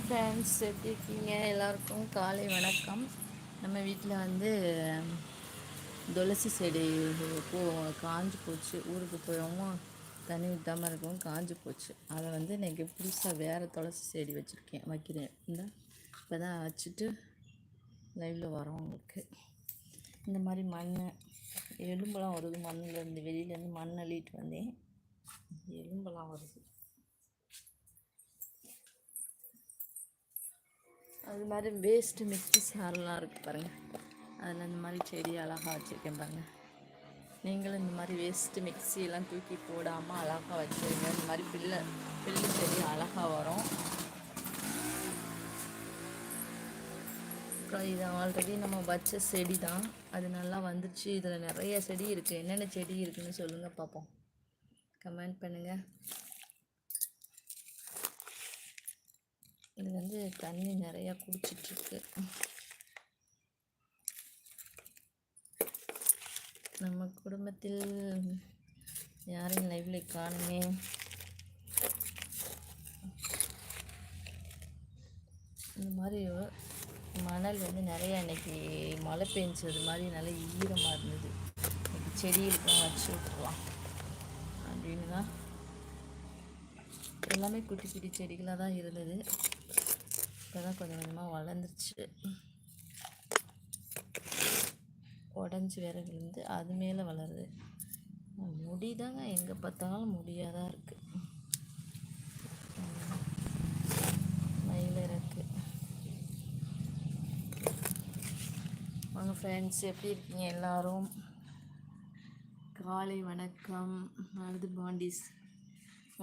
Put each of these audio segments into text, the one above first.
Friends எப்படி இருக்கீங்க? எல்லாருக்கும் காலை வணக்கம். நம்ம வீட்டில் வந்து துளசி செடி பூ காஞ்சு போச்சு. ஊருக்கு போயவும் தண்ணி ஊற்றாமல் இருக்கவும் காஞ்சி போச்சு. அதை வந்து இன்றைக்கி புதுசாக வேறு துளசி செடி வச்சுருக்கேன். வைக்கிறேன். இந்த இப்போ தான் வச்சுட்டு லைவில் வரோம் உங்களுக்கு. இந்த மாதிரி மண் எலும்பெல்லாம் வருது. மண்ணிலேருந்து வெளியிலேருந்து மண் அள்ளிட்டு வந்தேன். எலும்பெல்லாம் வருது. அது மாதிரி வேஸ்ட்டு மிக்ஸி சாரெலாம் இருக்குது பாருங்கள் அதில் இந்த மாதிரி செடி அழகாக வச்சுருக்கேன் பாருங்கள் நீங்களும் இந்த மாதிரி வேஸ்ட்டு மிக்சியெல்லாம் தூக்கி போடாமல் அழகாக வச்சுருங்க. இந்த மாதிரி பில்லு பில்லு செடி அழகாக வரும். அப்புறம் இது ஆல்ரெடி நம்ம வச்ச செடி தான் அது நல்லா வந்துச்சு. இதில் நிறைய செடி இருக்குது என்னென்ன செடி இருக்குதுன்னு சொல்லுங்கள் பார்ப்போம் கமெண்ட் பண்ணுங்கள் இது வந்து தண்ணி நிறையா குடிச்சிட்ருக்கு. நம்ம குடும்பத்தில் யாரையும் லைவில் காணுமே? இந்த மாதிரி மணல் வந்து நிறையா இன்னைக்கு மழை பெஞ்சது. மாதிரி நல்லா ஈரமாக இருந்தது. இன்னைக்கு செடிகளுக்கெல்லாம் வச்சு விட்டுருலாம் அப்படின்னு தான். எல்லாமே குட்டி குட்டி செடிகளாக தான் இருந்தது. இப்போ தான் கொஞ்சம் கொஞ்சமாக வளர்ந்துருச்சு. உடஞ்சி வேற விழுந்து அது மேலே வளருது. முடி தாங்க எங்கே பார்த்தாலும் முடியாக தான் இருக்குது மயில் இருக்குது வாங்க ஃப்ரெண்ட்ஸ் எப்படி இருக்கீங்க எல்லோரும்? காலை வணக்கம். அழுது பாண்டிஸ்.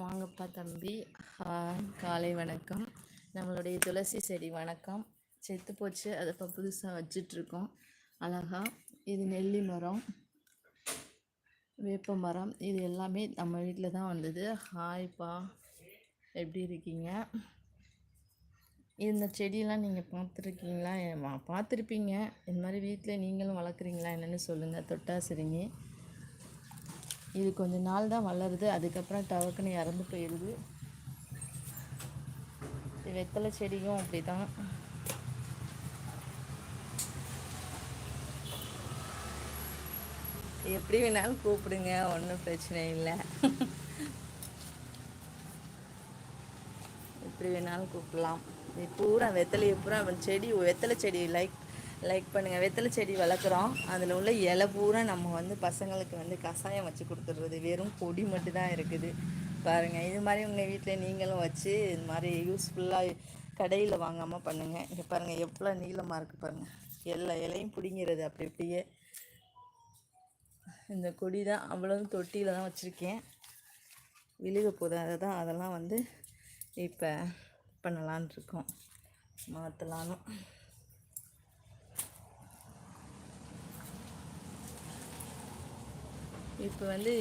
வாங்கப்பா தம்பி. காலை வணக்கம். நம்மளுடைய துளசி செடி வணக்கம். செத்து போச்சு அதை இப்போ புதுசாக வச்சிட்ருக்கோம். அழகா இது நெல்லி மரம் வேப்ப மரம் இது எல்லாமே நம்ம வீட்டில் தான் வந்தது. ஹாய்ப்பா எப்படி இருக்கீங்க? இந்த செடியெல்லாம் நீங்கள் பார்த்துருக்கீங்களா பார்த்துருப்பீங்க இந்த மாதிரி வீட்டில் நீங்களும் வளர்க்குறீங்களா என்னென்னு சொல்லுங்கள் தொட்டாசிரிங்க இது கொஞ்ச நாள் தான் வளருது அதுக்கப்புறம் டவக்குன்னு இறந்து போயிடுது இது வெத்தலை செடியும் அப்படி தான் எப்படி வேணாலும் கூப்பிடுங்க ஒன்றும் பிரச்சனை இல்லை. எப்படி வேணாலும் கூப்பிடலாம். இது பூரா வெத்தலையை பூரா செடி வெத்தலை செடி லைக் லைக் பண்ணுங்கள் வெத்தலை செடி வளர்க்குறோம். அதில் உள்ள இலை பூரா நம்ம வந்து பசங்களுக்கு வந்து கஷாயம் வச்சு கொடுத்துட்றது. வெறும் கொடி மட்டும் தான் இருக்குது. பாருங்கள் இது மாதிரி உங்கள் வீட்டில் நீங்களும் வச்சு இது மாதிரி யூஸ்ஃபுல்லாக கடையில் வாங்காமல் பண்ணுங்கள் இங்கே பாருங்கள் எவ்வளோ நீளமாக இருக்குது பாருங்கள் எல்லா இலையும் பிடிங்கிறது அப்படி இப்படியே. இந்த கொடி தான் அவ்வளோ தொட்டியில் தான் வச்சுருக்கேன். விழுக போகுது அதை தான் அதெல்லாம் வந்து இப்போ பண்ணலான் இருக்கோம். மாற்றலான்னு இப்போ வந்து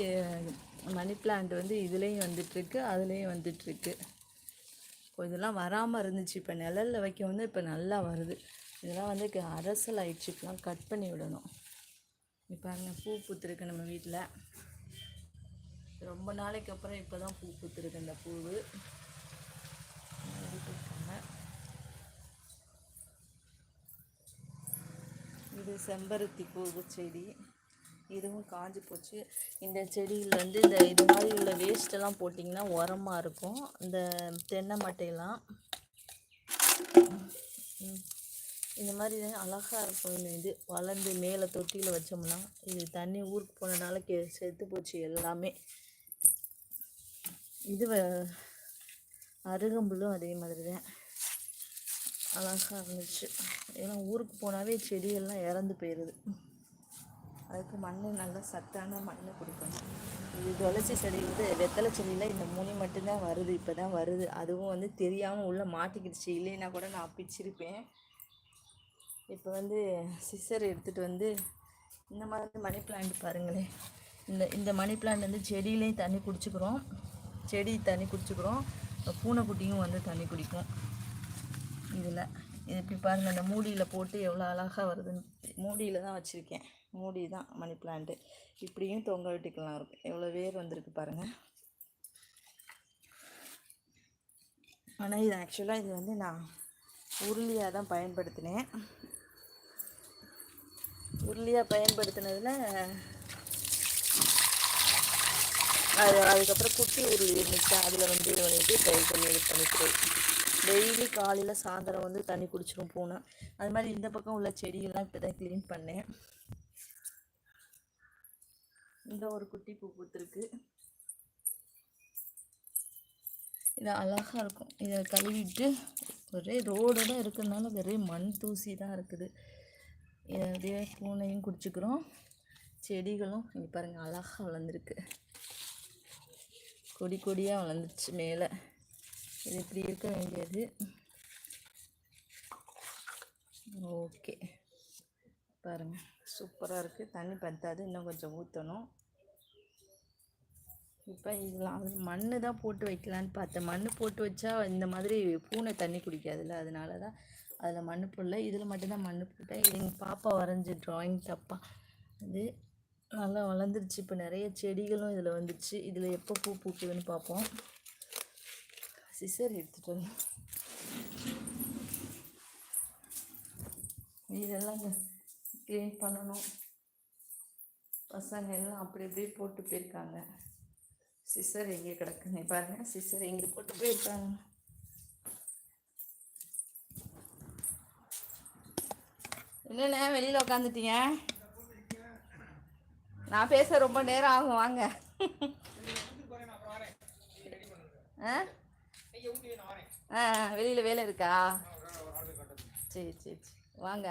மணி பிளான்ட் வந்து இதுலேயும் வந்துட்டுருக்கு அதுலேயும் வந்துட்டுருக்கு. இதெல்லாம் வராமல் இருந்துச்சு. இப்போ நிழலில் வைக்க வந்து இப்போ நல்லா வருது. இதெல்லாம் வந்து அரசல் ஆயிடுச்சு இப்பெல்லாம் கட் பண்ணி விடணும். இப்போ பாருங்க பூ பூத்துருக்கு நம்ம வீட்டில் ரொம்ப நாளைக்கு அப்புறம் இப்போ தான் பூ பூத்துருக்கு இந்த பூவு. இது செம்பருத்தி பூவு செடி. இதுவும் காஞ்சு போச்சு. இந்த செடியில் வந்து இந்த இது மாதிரி உள்ள வேஸ்ட்டெல்லாம் போட்டிங்கன்னா உரமாக இருக்கும். இந்த தென்னை மட்டையெல்லாம். இந்த மாதிரி அழகாக இருக்கும். இந்த இது வளர்ந்து மேலே தொட்டியில் வச்சோம்னா இது தண்ணி ஊருக்கு போனனால கே செத்து போச்சு எல்லாமே. இது வ- அருகம்புல்லும் அதே மாதிரி தான். அழகாக இருந்துச்சு. ஏன்னா ஊருக்கு போனாவே செடியெல்லாம் இறந்து போயிடுது அதுக்கு மண் நல்லா சத்தான மண் கொடுக்கணும். இது துளசி செடி வந்து வெத்தலை செடியில் இந்த முனி மட்டும்தான் வருது இப்போ தான் வருது. அதுவும் வந்து தெரியாமல் உள்ளே மாட்டிக்கிடுச்சு. இல்லைன்னா கூட நான் பிச்சிருப்பேன் இப்போ வந்து சிசர் எடுத்துகிட்டு வந்து இந்த மாதிரி மணி பிளான்ட் பாருங்களேன் இந்த இந்த மணி பிளான்ட் வந்து செடியிலையும் தண்ணி குடிச்சுக்கிறோம். செடி தண்ணி குடிச்சுக்கிறோம். பூனைக்குட்டியும் வந்து தண்ணி குடிக்கும். இதில் இது இப்படி பாருங்கள் இந்த மூடியில் போட்டு எவ்வளோ அழகாக வருதுன்னு மூடியில் தான் வச்சுருக்கேன். மூடி தான் மணி பிளான்ட்டு இப்படியும் தொங்க விட்டுக்கலாம் இருக்கும் எவ்வளோ வேர் வந்திருக்கு பாருங்கள் ஆனால் இது ஆக்சுவலாக இது வந்து நான் உருளியாக தான் பயன்படுத்தினேன். உருளியாக பயன்படுத்தினதில் அது அதுக்கப்புறம் குட்டி உருளி இருந்துச்சு. அதில் வந்து இது பண்ணிட்டு ட்ரை பண்ணி இது பண்ணிக்கிறேன் டெய்லி காலையில் சாயந்தரம் வந்து தண்ணி குடிச்சிரும் பூனை. அது மாதிரி இந்த பக்கம் உள்ள செடியெல்லாம் இப்போ தான் க்ளீன் பண்ணேன். இந்த ஒரு குட்டி பூ பூத்துருக்கு. இது அழகாக இருக்கும். இதை கழுவிட்டு ஒரே ரோடோட இருக்கிறதுனால ஒரே மண் தூசி தான் இருக்குது. இதே பூனையும் குடிச்சுக்கிறோம். செடிகளும் இங்கே பாருங்கள் அழகாக வளர்ந்துருக்கு. கொடி கொடியாக வளர்ந்துருச்சு மேலே. இது இப்படி இருக்க வேண்டியது. ஓகே. பாருங்கள் சூப்பராக இருக்குது தண்ணி பற்றாது இன்னும் கொஞ்சம் ஊற்றணும் இப்போ இதில் அது மண் தான் போட்டு வைக்கலான்னு பார்த்தேன். மண் போட்டு வச்சா இந்த மாதிரி பூனை தண்ணி குடிக்காதுல்ல? அதனால தான் அதில் மண் போடல. இதில் மட்டும்தான் மண் போட்டேன். இது எங்கள் பாப்பா வரைஞ்சி ட்ராயிங் தப்பா. அது நல்லா வளர்ந்துருச்சு. இப்போ நிறைய செடிகளும் இதில் வந்துச்சு. இதில் எப்போ பூ பூக்குதுன்னு பார்ப்போம் சிசர் எடுத்துகிட்டு வந்து இதெல்லாம் க்ளீன் பண்ணணும். பசங்க எல்லாம் அப்படி இப்படி போட்டு போயிருக்காங்க. சிஸ்டர் எங்கே கிடக்குன்னு பாருங்க சிஸ்டர் எங்கே போட்டு போயிருக்காங்க. என்னண்ணே வெளியில் உட்காந்துட்டீங்க நான் பேச ரொம்ப நேரம் ஆகும் வாங்க. ஆ ஆ வெளியில் வேலை இருக்கா? சரி சரி சரி. வாங்க.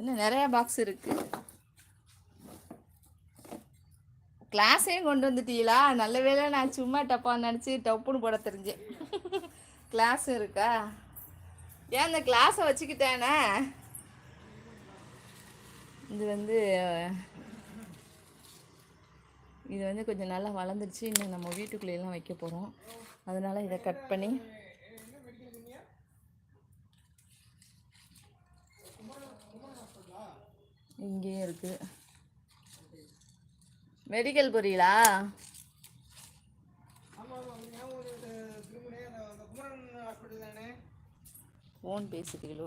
இன்னும் நிறையா பாக்ஸ் இருக்கு. கிளாஸையும் கொண்டு வந்துட்டீங்களா? நல்ல வேளை நான் சும்மா டப்பா நினச்சி டப்புன்னு போட தெரிஞ்சேன். கிளாஸும் இருக்கா? ஏன் இந்த கிளாஸை வச்சுக்கிட்டேனே? இது வந்து இது வந்து கொஞ்சம் நல்லா வளர்ந்துருச்சு. இன்னும் நம்ம வீட்டுக்குள்ளேயெல்லாம் வைக்க போகிறோம் அதனால் இதை கட் பண்ணி இங்கேயும் இருக்குது மெடிக்கல் பொரியலா? ஃபோன் பேசுகிறீங்களோ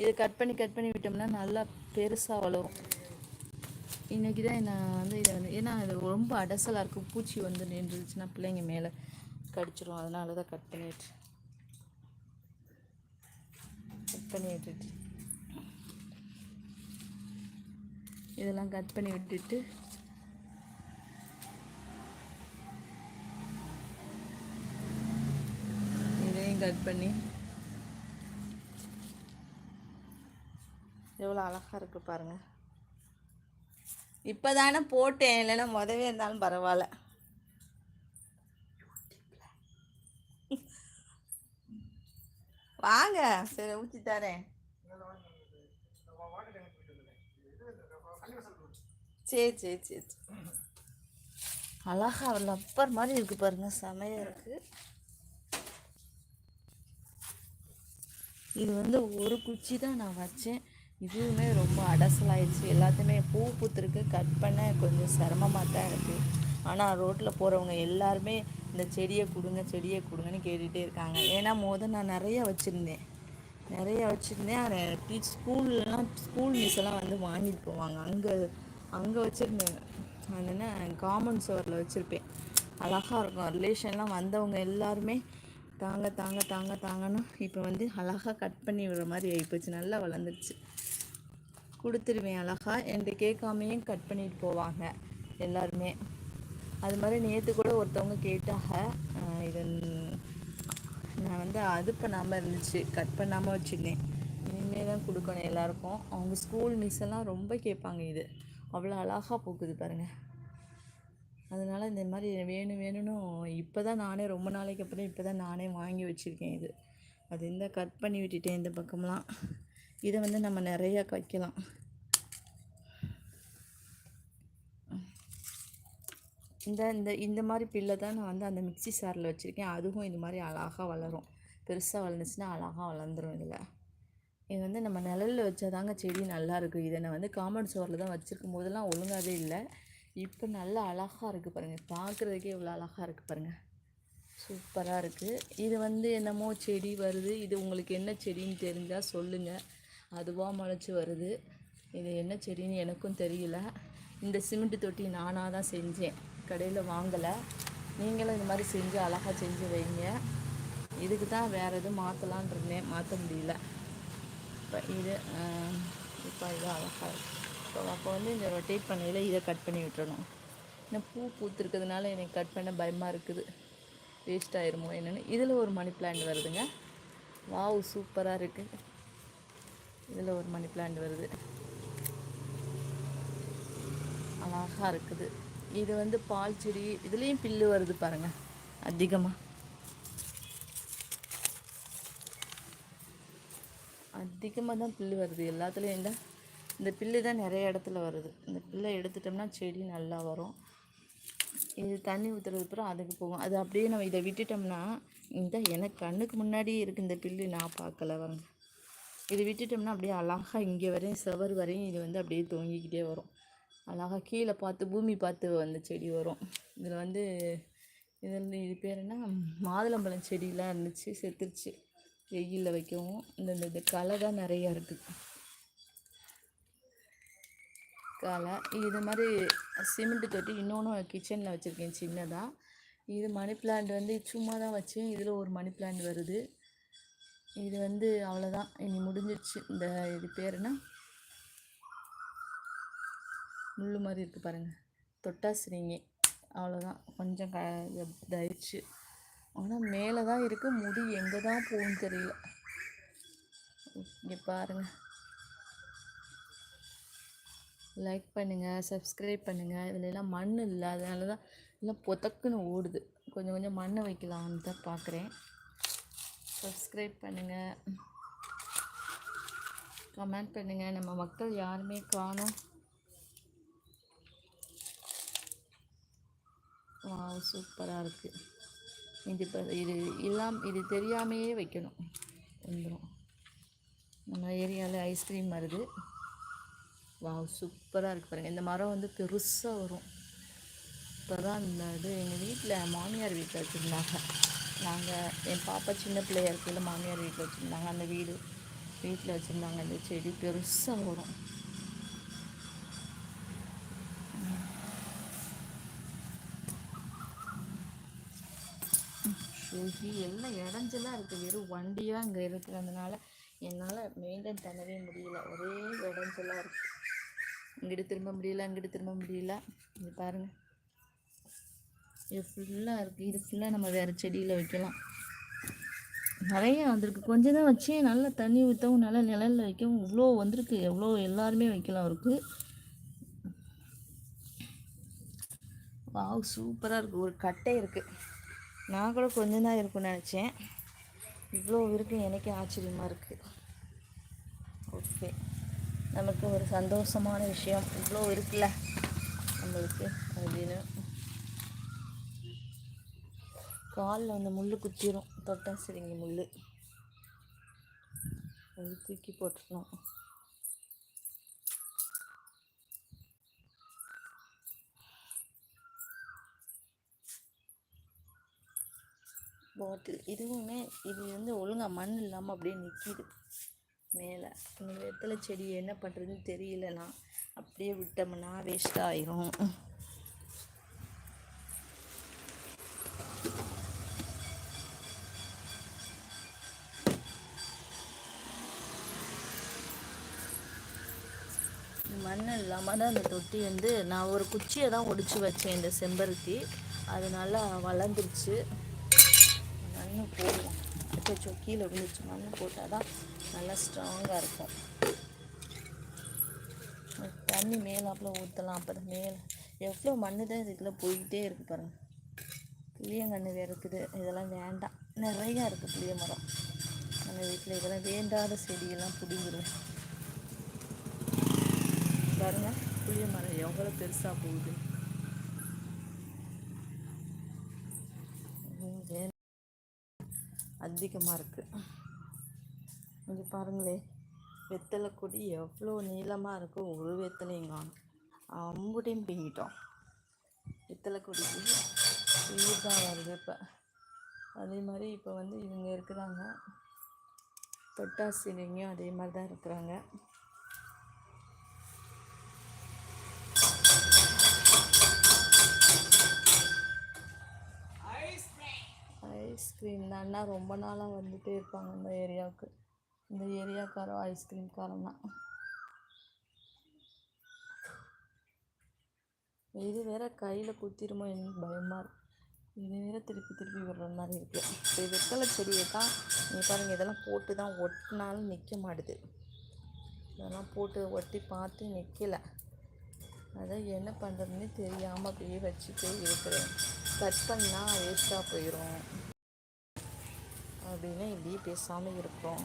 இது கட் பண்ணி கட் பண்ணி விட்டோம்னா நல்லா பெருசாக வளரும். இன்றைக்கி தான் நான் வந்து இதை வந்து ஏன்னா இது ரொம்ப அடசலாக இருக்கும். பூச்சி வந்து நின்றுச்சுன்னா பிள்ளைங்க மேலே கடிச்சிரும். அதனால தான் கட் பண்ணிட்டு கட் பண்ணி விட்டுட்டு இதெல்லாம் கட் பண்ணி விட்டுட்டு. இதையும் கட் பண்ணி. எவ்வளோ அழகாக இருக்கு பாருங்கள் இப்போ தானே போட்டேன் இல்லைன்னா முதவே இருந்தாலும் பரவாயில்ல. வாங்க சரி ஊற்றி தரேன். சரி சரி சரி சரி. அழகா லப்பர் மாதிரி இருக்குது பாருங்கள் செமையாக இருக்குது இது வந்து ஒரு குச்சி தான் நான் வச்சேன். இதுவுமே ரொம்ப அடசலாயிடுச்சு. எல்லாத்தையுமே பூ பூத்துருக்கு. கட் பண்ண கொஞ்சம் சிரமமாக தான் இருக்குது ஆனால் ரோட்டில் போகிறவங்க எல்லாருமே இந்த செடியை கொடுங்க செடியை கொடுங்கன்னு கேட்டுகிட்டே இருக்காங்க. ஏன்னா மொதல் நான் நிறைய வச்சுருந்தேன். நிறைய வச்சுருந்தேன். டீச் ஸ்கூல்லாம் ஸ்கூல் மிஸ் எல்லாம் வந்து வாங்கிட்டு போவாங்க. அங்கே அங்கே வச்சுருந்தேன் அது என்ன காமன் சுவரில் வச்சுருப்பேன். அழகாக இருக்கும். ரிலேஷன்லாம் வந்தவங்க எல்லாருமே தாங்க தாங்க தாங்க தாங்கன்னு இப்போ வந்து அழகாக கட் பண்ணி விடுற மாதிரி ஆகிப்போச்சு நல்லா வளர்ந்துருச்சு. கொடுத்துருவேன் அழகாக என்கிட்ட கேட்காமையும் கட் பண்ணிட்டு போவாங்க எல்லாருமே. அது மாதிரி நேற்று கூட ஒருத்தவங்க கேட்டாங்க இது நான் வந்து அது பண்ணாமல் இருந்துச்சு கட் பண்ணாமல் வச்சுருந்தேன். இனிமேல் தான் கொடுக்கணும் எல்லாருக்கும். அவங்க ஸ்கூல் மிஸ் எல்லாம் ரொம்ப கேட்பாங்க இது. அவ்வளோ அழகாக பூக்குது பாருங்கள் அதனால் இந்த மாதிரி வேணும் வேணும்னு இப்போ தான் நானே ரொம்ப நாளைக்கு அப்புறம் இப்போ தான் நானே வாங்கி வச்சுருக்கேன் இது. அது இந்த கட் பண்ணி விட்டுட்டேன் இந்த பக்கம்லாம். இதை வந்து நம்ம நிறையா வைக்கலாம். இந்த இந்த இந்த மாதிரி பில்லை தான் நான் வந்து அந்த மிக்ஸி சாரில் வச்சுருக்கேன். அதுவும் இது மாதிரி அழகாக வளரும். பெருசாக வளர்ந்துச்சுன்னா அழகாக வளர்ந்துரும் இதில். இது வந்து நம்ம நிழலில் வச்சாதாங்க செடி நல்லாயிருக்கும் இதை நான் வந்து காமன் சோரில் தான் வச்சுருக்கும் போதெல்லாம் ஒழுங்காகவே இல்லை. இப்போ நல்லா அழகாக இருக்குது பாருங்கள் பார்க்குறதுக்கே இவ்வளோ அழகாக இருக்குது பாருங்கள் சூப்பராக இருக்குது இது வந்து என்னமோ செடி வருது. இது உங்களுக்கு என்ன செடின்னு தெரிஞ்சால் சொல்லுங்கள் அதுவாக முளைச்சி வருது. இது என்ன செடின்னு எனக்கும் தெரியல. இந்த சிமெண்ட் தொட்டி நானாக தான் செஞ்சேன். கடையில் வாங்கலை. நீங்களும் இந்த மாதிரி செஞ்சு அழகாக செஞ்சு வைங்க. இதுக்கு தான் வேறு எதுவும் மாற்றலான் இருந்தேன். மாற்ற முடியல. இப்போ இது இப்போ இது அழகாக இருக்கு இப்போ அப்போ வந்து இந்த ரொட்டேட் பண்ணையில் இதை கட் பண்ணி விட்டுறணும். இன்னும் பூ பூத்துருக்கிறதுனால எனக்கு கட் பண்ண பயமாக இருக்குது. வேஸ்ட் ஆயிருமோ என்னென்னு. இதில் ஒரு மணி பிளான்ட் வருதுங்க. வாவ் சூப்பராக இருக்குது இதில் ஒரு மணி பிளான்ட் வருது. அழகாக இருக்குது. இது வந்து பால் செடி இதுலேயும் பில்லு வருது பாருங்க அதிகமாக அதிகமாக தான் புல் வருது. எல்லாத்துலேயும் இந்த இந்த பில்லு தான் நிறைய இடத்துல வருது. இந்த பில்லை எடுத்துட்டோம்னா செடி நல்லா வரும். இது தண்ணி ஊற்றுறது அப்புறம் அதுக்கு போகும். அது அப்படியே நம்ம இதை விட்டுட்டோம்னா இந்த எனக்கு கண்ணுக்கு முன்னாடியே இருக்குது இந்த பில்லு. நான் பார்க்கல வாங்க இது விட்டுட்டோம்னா அப்படியே அழகாக இங்கே வரையும் செவர் வரையும் இது வந்து அப்படியே தொங்கிக்கிட்டே வரும். அழகாக கீழே பார்த்து பூமி பார்த்து அந்த செடி வரும். இதில் வந்து இதில் இது பேர் என்ன? மாதுளம்பழம் செடியெலாம் இருந்துச்சு செத்துருச்சு. வெயிலில் வைக்கவும். இந்த இந்த- களை தான் நிறையா இருக்குது களை. இது மாதிரி சிமெண்ட் தொட்டி இன்னொன்று கிச்சனில் வச்சுருக்கேன் சின்னதாக இது மணி பிளான்ட் வந்து சும்மா தான் வச்சேன் இதில் ஒரு மணி பிளான்ட் வருது. இது வந்து அவ்வளோதான் இனி முடிஞ்சிடுச்சு இந்த இது பேர் என்ன? முள் மாதிரி இருக்குது பாருங்கள் தொட்டாசிரிங்க அவ்வளோதான் கொஞ்சம் க இதாயிடுச்சு. ஆனால் மேலே தான் இருக்குது முடி எங்கே தான் போகும்னு தெரியல. இங்கே பாருங்கள் லைக் பண்ணுங்கள் சப்ஸ்கிரைப் பண்ணுங்கள் இதில் எல்லாம் மண் இல்லை. அதனால தான் எல்லாம் பொத்தக்குன்னு ஓடுது. கொஞ்சம் கொஞ்சம் மண்ணை வைக்கலாம்னு தான் பார்க்குறேன் சப்ஸ்கிரைப் பண்ணுங்கள் கமெண்ட் பண்ணுங்கள் நம்ம மக்கள் யாருமே காணும். வா சூப்பராக இருக்குது இது இப்போ இது இல்லாம இது தெரியாமையே வைக்கணும். வந்துடும் நம்ம ஏரியாவில் ஐஸ்கிரீம் வருது. வா சூப்பராக இருக்குது பாருங்கள் இந்த மரம் வந்து பெருசாக வரும். இப்போ தான் இந்த இது எங்கள் வீட்டில் மாமியார் வீட்டில் வச்சுருந்தாங்க. நாங்கள் என் பாப்பா சின்ன பிள்ளையா இருக்கையில் மாமியார் வீட்டில் வச்சுருந்தாங்க. அந்த வீடு வீட்டில் வச்சுருந்தாங்க. இந்த செடி பெருசாக வரும். போகி எல்லாம் இடைஞ்சலாக இருக்குது வெறும் வண்டியாக இங்கே இருக்கிறதுனால என்னால் மெயின்டைன் பண்ணவே முடியல. ஒரே இடைஞ்சலாக இருக்குது இங்கிட்டு திரும்ப முடியல இங்கிட்டு திரும்ப முடியல. இது பாருங்கள் இது ஃபுல்லாக இருக்குது இது ஃபுல்லாக நம்ம வேறு செடியில் வைக்கலாம். நிறைய வந்திருக்கு. கொஞ்சம் தான் வச்சேன் நல்லா தண்ணி ஊற்றவும் நல்லா நிழலில் வைக்கவும் இவ்வளோ வந்திருக்கு. எவ்வளோ எல்லாருமே வைக்கலாம் இருக்குது வாவ் சூப்பராக இருக்குது ஒரு கட்டை இருக்குது நான் கூட கொஞ்சம் தான் இருக்கும்னு நினச்சேன். இவ்வளோ இருக்கு எனக்கே ஆச்சரியமாக இருக்குது ஓகே. நமக்கு ஒரு சந்தோஷமான விஷயம். இவ்வளோ இருக்குல்ல? நம்மளுக்கு அப்படின்னு. காலில் அந்த முள் குத்திரும். தொட்டா சரிங்க முள் தூக்கி போட்டுருணும் பாட்டில் இதுவுமே இது வந்து ஒழுங்கா மண் இல்லாமல் அப்படியே நிற்கிது மேலே இந்த வெத்தலை செடி என்ன பண்ணுறதுன்னு தெரியலனா அப்படியே விட்டோம்னா வேஸ்ட் ஆயிரும். மண் இல்லாமல் தான் அந்த தொட்டி வந்து நான் ஒரு குச்சியை தான் ஒடிச்சு வச்சேன் இந்த செம்பருத்தி. அது நல்லா வளர்ந்துருச்சு. மண் போடுவோம் கொஞ்சம் கீழே விழுந்துச்சு மண் போட்டால் தான் நல்லா ஸ்ட்ராங்காக இருக்கும். தண்ணி மேலாப்பில் ஊற்றலாம் அப்போ தான் மேலே எவ்வளோ மண்ணு தான் இதுக்குள்ளே போய்கிட்டே இருக்கு பாருங்கள் புளியங்கன்று வேறு இருக்குது இதெல்லாம் வேண்டாம். நிறையா இருக்குது புளிய மரம். நம்ம வீட்டில் இதெல்லாம் வேண்டாத செடியெல்லாம் பிடிங்கிடுவேன் பாருங்கள் புளிய மரம் எவ்வளோ பெருசாக போகுது ம், வே- அதிகமாக இருக்குது கொஞ்சம் பாருங்களே வெத்தலை கொடி எவ்வளோ நீளமாக இருக்கும் ஒரு வெத்தலையும் காணும். அம்புட்டையும் பிங்கிட்டோம். வெத்தலை கொடிக்கு உயிர் தான் வருது இப்போ. அதே மாதிரி இப்போ வந்து இவங்க இருக்கிறாங்க. தொட்டாசிலிங்கும் அதே மாதிரி தான் இருக்கிறாங்க. ஐஸ்கிரீம் தான்னா ரொம்ப நாளாக வந்துகிட்டே இருப்பாங்க இந்த ஏரியாவுக்கு. இந்த ஏரியாக்காரோ ஐஸ்கிரீம்காரன் தான். இது வேற கையில் குத்திருமோ எனக்கு பயமாக இருக்கு. இது வேற திருப்பி திருப்பி விடுற மாதிரி இருக்கு. இப்போ வெத்தலை செடியை தான் நீ பாருங்க இதெல்லாம் போட்டு தான் ஒட்டினாலும் நிற்க மாட்டுது. இதெல்லாம் போட்டு ஒட்டி பார்த்து நிற்கல அதான் என்ன பண்ணுறதுன்னு தெரியாமல் அப்படியே வச்சுட்டு இருக்கிறேன். கட் பண்ணால் வேஸ்ட்டாக போயிடும் அப்படின்னா இப்படியே பேசாமல் இருக்கும்.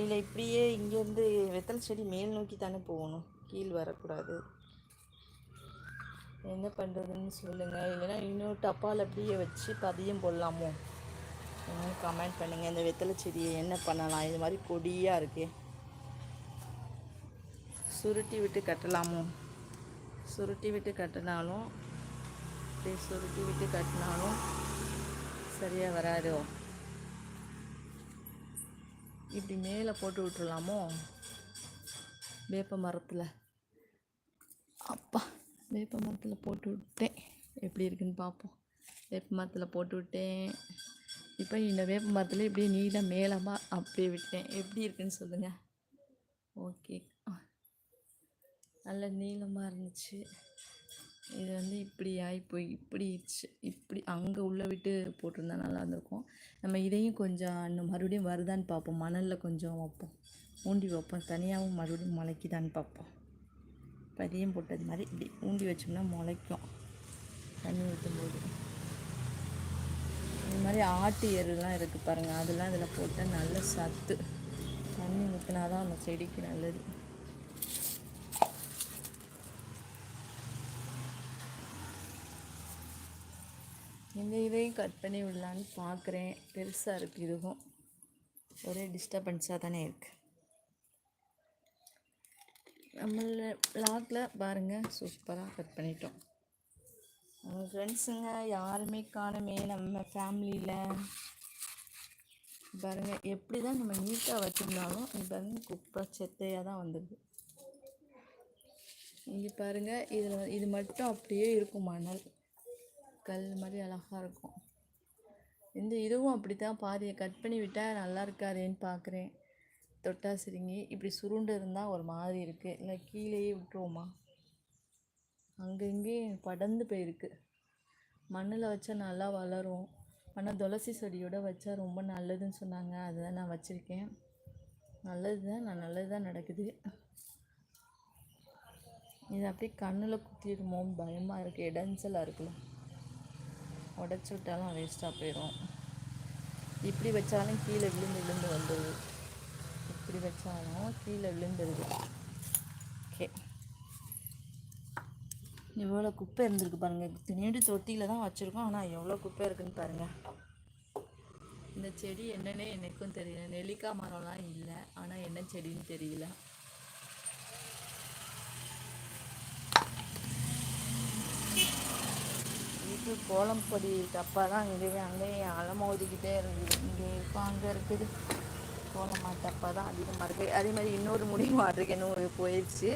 இல்லை இப்படியே இங்கேருந்து வெத்தலை செடி மேல் நோக்கி தானே போகணும். கீழ் வரக்கூடாது. என்ன பண்ணுறதுன்னு சொல்லுங்கள் இல்லைன்னா இன்னொரு டப்பால் அப்படியே வச்சு பதியம் போடலாமோ? என்னன்னு கமெண்ட் பண்ணுங்கள் இந்த வெத்தலை செடியை என்ன பண்ணலாம்? இது மாதிரி கொடியாக இருக்கு. சுருட்டி விட்டு கட்டலாமோ? சுருட்டி விட்டு கட்டினாலும் அப்படியே சுருட்டி விட்டு கட்டினாலும் சரியாக வராதோ? இப்படி மேலே போட்டு விட்டுறலாமோ? வேப்ப மரத்தில். அப்பா வேப்ப மரத்தில் போட்டு விட்டேன். எப்படி இருக்குன்னு பார்ப்போம் வேப்ப மரத்தில் போட்டு விட்டேன். இப்போ இந்த வேப்ப மரத்தில் இப்படியே நீளம் மேலமாக அப்படியே விட்டேன். எப்படி இருக்குன்னு சொல்லுங்கள் ஓகே நல்ல நீளமாக இருந்துச்சு. இது வந்து இப்படி ஆகி போய் இப்படி இப்படி அங்கே உள்ளே விட்டு போட்டிருந்தா நல்லா இருந்திருக்கும். நம்ம இதையும் கொஞ்சம் இன்னும் மறுபடியும் வருதான்னு பார்ப்போம். மணலில் கொஞ்சம் வைப்போம். ஊண்டி வைப்போம். தனியாகவும் மறுபடியும் முளைக்குதான்னு பார்ப்போம். பதியம் போட்டது மாதிரி இப்படி ஊண்டி வச்சோம்னா முளைக்கும். தண்ணி ஊற்றும்போது இது மாதிரி ஆட்டு எருலாம் இருக்குது பாருங்கள் அதெல்லாம் இதில் போட்டால் நல்ல சத்து. தண்ணி ஊற்றினா தான் அந்த செடிக்கு நல்லது. இந்த இதையும் கட் பண்ணி விடலான்னு பார்க்குறேன் பெருசாக இருக்குது இதுவும். ஒரே டிஸ்டர்பன்ஸாக தானே இருக்குது நம்மள லாக்கில் பாருங்கள் சூப்பராக கட் பண்ணிட்டோம். நம்ம ஃப்ரெண்ட்ஸுங்க யாருமே காணுமே நம்ம ஃபேமிலியில் பாருங்கள் எப்படி தான் நம்ம நீட்டாக வச்சுருந்தாலும் இது பாருங்க குப்பை செத்தையாக தான் வந்துடுது இங்கே பாருங்கள் இதில் இது மட்டும் அப்படியே இருக்கும் மணல். கல் மாதிரி அழகாக இருக்கும். இந்த இதுவும் அப்படி தான் பாதியை கட் பண்ணி விட்டால் நல்லா இருக்காதேன்னு பார்க்குறேன் தொட்டா சிரிங்கி இப்படி சுருண்டு இருந்தால் ஒரு மாதிரி இருக்குது இல்லை கீழேயே விட்டுருவோமா? அங்கே இங்கேயும் படர்ந்து போயிருக்கு. மண்ணில் வச்சா நல்லா வளரும். ஆனால் துளசி செடியோட வச்சா ரொம்ப நல்லதுன்னு சொன்னாங்க. அதுதான் நான் வச்சுருக்கேன். நல்லது தான் நான் நல்லது தான் நடக்குது. இது அப்படியே கண்ணில் குத்திடுமோன்னு பயமாக இருக்குது இடைஞ்சலாக இருக்குல்ல. உடச்சி விட்டாலும் வேஸ்ட்டாக போயிடும் இப்படி வச்சாலும் கீழே விழுந்து விழுந்து வந்துடுது இப்படி வச்சாலும் கீழே விழுந்துருது. ஓகே எவ்வளோ குப்பை இருந்திருக்கு பாருங்கள் திணீடு தொட்டியில் தான் வச்சுருக்கோம். ஆனால் எவ்வளோ குப்பை இருக்குதுன்னு பாருங்கள் இந்த செடி என்னன்னே எனக்கும் தெரியல. நெல்லிக்காய் மரம்லாம் இல்லை. ஆனால் என்ன செடின்னு தெரியல. வீட்டு கோலம் பொடி டப்பா தான் இங்கேயும் அங்கேயும் அலமோதிக்கிட்டே இருந்தது இங்கே இருக்கும் அங்கே இருக்குது. கோலமாக டப்பா தான் அதிகமாக இருக்குது அதே மாதிரி இன்னொரு முடி மாட்டுருக்கு இன்னும் போயிடுச்சு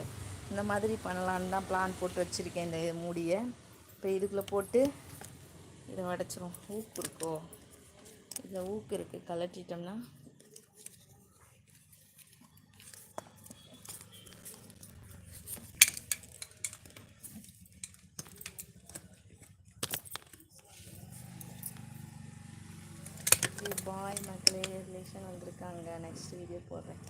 இந்த மாதிரி பண்ணலான்னு தான் பிளான் போட்டு வச்சுருக்கேன் இந்த மூடியை. இப்போ இதுக்குள்ளே போட்டு இதை உடச்சிரும் ஊக்கு இருக்கோ? இதில் ஊக்கு இருக்குது கலட்டிட்டோம்னா பாய் மக்களே ரிலேஷன் வந்திருக்காங்க. நெக்ஸ்ட் வீடியோ போடுறேன்.